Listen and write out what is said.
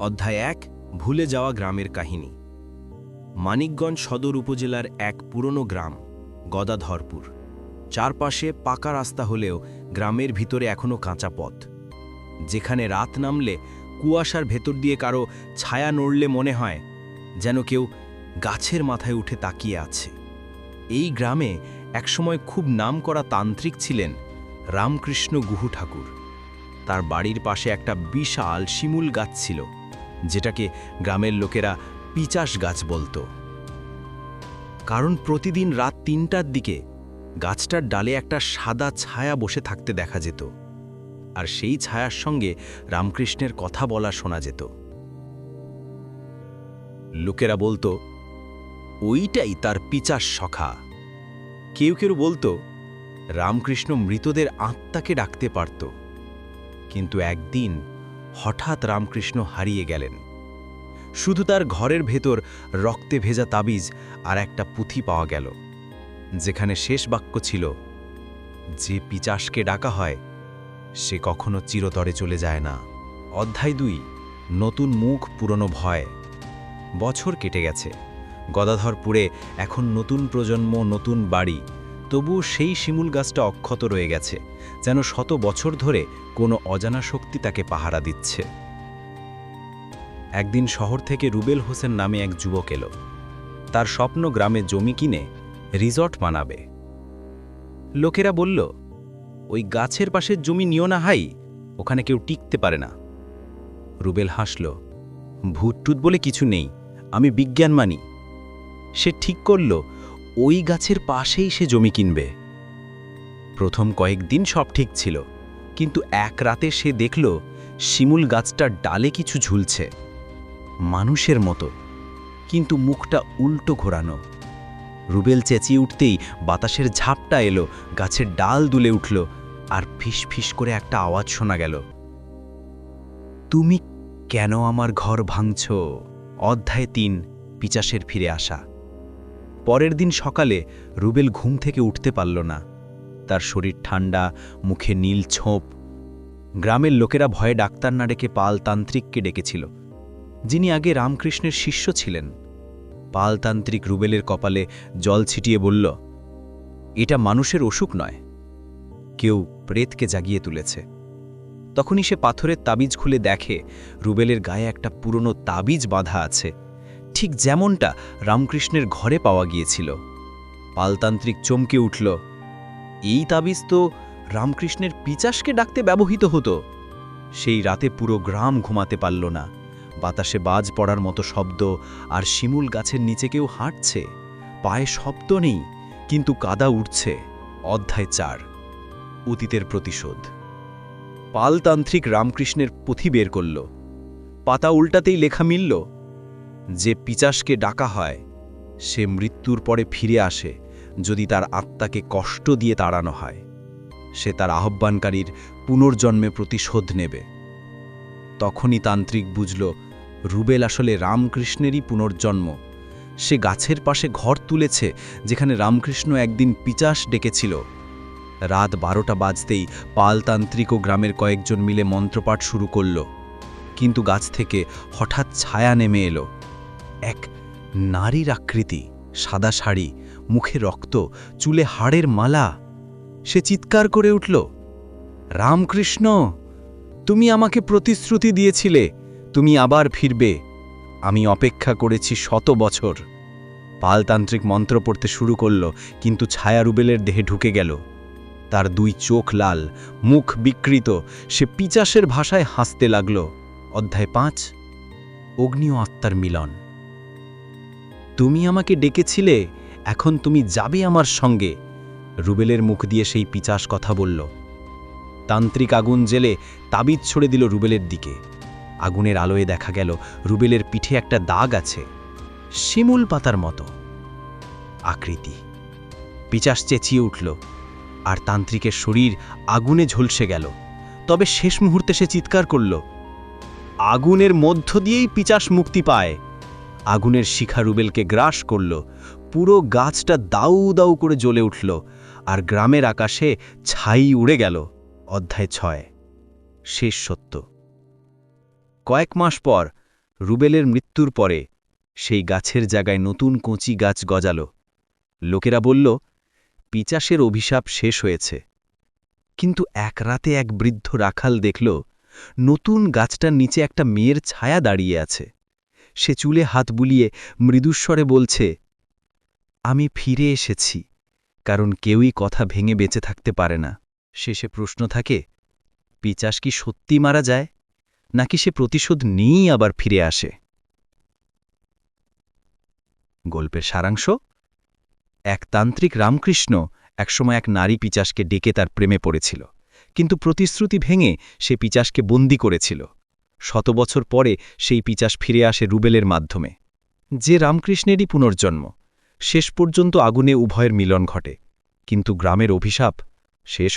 অধ্যায় এক, ভুলে যাওয়া গ্রামের কাহিনী। মানিকগঞ্জ সদর উপজেলার এক পুরনো গ্রাম, গদাধরপুর। চারপাশে পাকা রাস্তা হলেও গ্রামের ভিতরে এখনও কাঁচা পথ। যেখানে রাত নামলে কুয়াশার ভেতর দিয়ে কারও ছায়া নড়লে মনে হয় যেন কেউ গাছের মাথায় উঠে তাকিয়ে আছে। এই গ্রামে একসময় খুব নাম করা তান্ত্রিক ছিলেন রামকৃষ্ণ গুহু ঠাকুর। তার বাড়ির পাশে একটা বিশাল শিমুল গাছ ছিল। যেটাকে গ্রামের লোকেরা পিচাস গাছ বলতো। কারণ প্রতিদিন রাত তিনটার দিকে গাছটার ডালে একটা সাদা ছায়া বসে থাকতে দেখা যেত। আর সেই ছায়ার সঙ্গে রামকৃষ্ণের কথা বলা শোনা যেত। লোকেরা বলতো, ওইটাই তার পিচাস সখা। কেউ কেউ বলতো, রামকৃষ্ণ মৃতদের আত্মাকে ডাকতে পারত। কিন্তু একদিন হঠাৎ রামকৃষ্ণ হারিয়ে গেলেন। শুধু তার ঘরের ভেতর রক্তে ভেজা তাবিজ আর একটা পুঁথি পাওয়া গেল, যেখানে শেষ বাক্য ছিল, যে পিচাসকে ডাকা হয়, সে কখনো চিরতরে চলে যায় না। অধ্যায় দুই, নতুন মুখ, পুরনো ভয়। বছর কেটে গেছে। গদাধরপুরে এখন নতুন প্রজন্ম, নতুন বাড়ি। তবু সেই শিমুল গাছটা অক্ষত রয়ে গেছে, যেন শত বছর ধরে কোনো অজানা শক্তি তাকে পাহারা দিচ্ছে। একদিন শহর থেকে রুবেল হোসেন নামে এক যুবক এলো। তার স্বপ্ন গ্রামে জমি কিনে রিসর্ট বানাবে। লোকেরা বলল, ওই গাছের পাশের জমি নিও না হাই, ওখানে কেউ টিকতে পারে না। রুবেল হাসল ভূতটুত বলে কিছু নেই, আমি বিজ্ঞান মানি সে ঠিক করল ওই গাছের পাশেই সে জমি কিনবে। প্রথম কয়েকদিন সব ঠিক ছিল, কিন্তু এক রাতে সে দেখল শিমুল গাছটার ডালে কিছু ঝুলছে। মানুষের মতো, কিন্তু মুখটা উল্টো ঘোরানো। রুবেল চেঁচিয়ে উঠতেই বাতাসের ঝাপটা এলো, গাছের ডাল দুলে উঠল আর ফিস ফিস করে একটা আওয়াজ শোনা গেল। তুমি কেন আমার ঘর ভাঙছ? অধ্যায় তিন, পিচাসের ফিরে আসা। পরের দিন সকালে রুবেল ঘুম থেকে উঠতে পারল না। তার শরীর ঠান্ডা মুখে নীল ছোপ। গ্রামের লোকেরা ভয়ে ডাক্তার না ডেকে পালতান্ত্রিককে ডেকেছিল, যিনি আগে রামকৃষ্ণের শিষ্য ছিলেন। পালতান্ত্রিক রুবেলের কপালে জল ছিটিয়ে বলল, এটা মানুষের অসুখ নয়। কেউ প্রেতকে জাগিয়ে তুলেছে। তখনই সে পাথরের তাবিজ খুলে দেখে রুবেলের গায়ে একটা পুরনো তাবিজ বাঁধা আছে। ঠিক যেমনটা রামকৃষ্ণের ঘরে পাওয়া গিয়েছিল। পালতান্ত্রিক চমকে উঠল, এই তাবিজ তো রামকৃষ্ণের পিচাসকে ডাকতে ব্যবহৃত হতো। সেই রাতে পুরো গ্রাম ঘুমাতে পারল না। বাতাসে বাজ পড়ার মতো শব্দ আর শিমুল গাছের নিচে কেউ হাঁটছে। পায়ে শব্দ নেই, কিন্তু কাদা উঠছে। অধ্যায় চার, অতীতের প্রতিশোধ। পালতান্ত্রিক রামকৃষ্ণের পুঁথি বের করল। পাতা উল্টাতেই লেখা মিলল যে পিচাসকে ডাকা হয়, সে মৃত্যুর পরে ফিরে আসে যদি তার আত্মাকে কষ্ট দিয়ে তাড়ানো হয়। সে তার আহ্বানকারীর পুনর্জন্মে প্রতিশোধ নেবে। তখনই তান্ত্রিক বুঝল, রুবেল আসলে রামকৃষ্ণেরই পুনর্জন্ম। সে গাছের পাশে ঘর তুলেছে, যেখানে রামকৃষ্ণ একদিন পিচাস ডেকেছিল। রাত বারোটা বাজতেই পালতান্ত্রিক ও গ্রামের কয়েকজন মিলে মন্ত্রপাঠ শুরু করল। কিন্তু গাছ থেকে হঠাৎ ছায়া নেমে এলো। এক নারীর আকৃতি, সাদা শাড়ি, মুখে রক্ত, চুলে হাড়ের মালা। সে চিৎকার করে উঠল, রামকৃষ্ণ, তুমি আমাকে প্রতিশ্রুতি দিয়েছিলে, তুমি আবার ফিরবে। আমি অপেক্ষা করেছি শত বছর। পালতান্ত্রিক মন্ত্র পড়তে শুরু করল, কিন্তু ছায়া রুবেলের দেহে ঢুকে গেল। তার দুই চোখ লাল, মুখ বিকৃত, সে পিচাসের ভাষায় হাসতে লাগল। অধ্যায় পাঁচ অগ্নি ও আত্মার মিলন। তুমি আমাকে ডেকেছিলে, এখন তুমি যাবে আমার সঙ্গে। রুবেলের মুখ দিয়ে সেই পিচাস কথা বলল। তান্ত্রিক আগুন জেলে তাবিজ ছড়ে দিল রুবেলের দিকে। আগুনের আলোয় দেখা গেল রুবেলের পিঠে একটা দাগ আছে, শিমুল পাতার মতো। আকৃতি। পিচাস চেঁচিয়ে উঠল, আর তান্ত্রিকের শরীর আগুনে ঝলসে গেল। তবে শেষ মুহূর্তে সে চিৎকার করল, আগুনের মধ্য দিয়েই পিচাস মুক্তি পায়। আগুনের শিখা রুবেলকে গ্রাস করল। পুরো গাছটা দাউ দাউ করে জ্বলে উঠল আর গ্রামের আকাশে ছাই উড়ে গেল। অধ্যায় ছয়। শেষ সত্য। কয়েক মাস পর রুবেলের মৃত্যুর পরে সেই গাছের জায়গায় নতুন কচি গাছ গজাল। লোকেরা বলল, পিচাসের অভিশাপ শেষ হয়েছে। কিন্তু এক রাতে এক বৃদ্ধ রাখাল দেখল, নতুন গাছটার নিচে একটা মেয়ের ছায়া দাঁড়িয়ে আছে। সে চুলে হাত বুলিয়ে মৃদুস্বরে বলছে, আমি ফিরে এসেছি, কারণ কেউই কথা ভেঙে বেঁচে থাকতে পারে না। শেষে প্রশ্ন থাকে, পিচাস কি সত্যি মারা যায়, নাকি সে প্রতিশোধ নিয়েই আবার ফিরে আসে? গল্পের সারাংশ, এক তান্ত্রিক রামকৃষ্ণ একসময় এক নারী পিচাসকে ডেকে তার প্রেমে পড়েছিল, কিন্তু প্রতিশ্রুতি ভেঙে সে পিচাসকে বন্দি করেছিল। শত বছর পরে সেই পিচাস ফিরে আসে রুবেলের মাধ্যমে। যে রামকৃষ্ণেরই পুনর্জন্ম, শেষ পর্যন্ত আগুনে উভয়ের মিলন ঘটে, কিন্তু গ্রামের অভিশাপ শেষ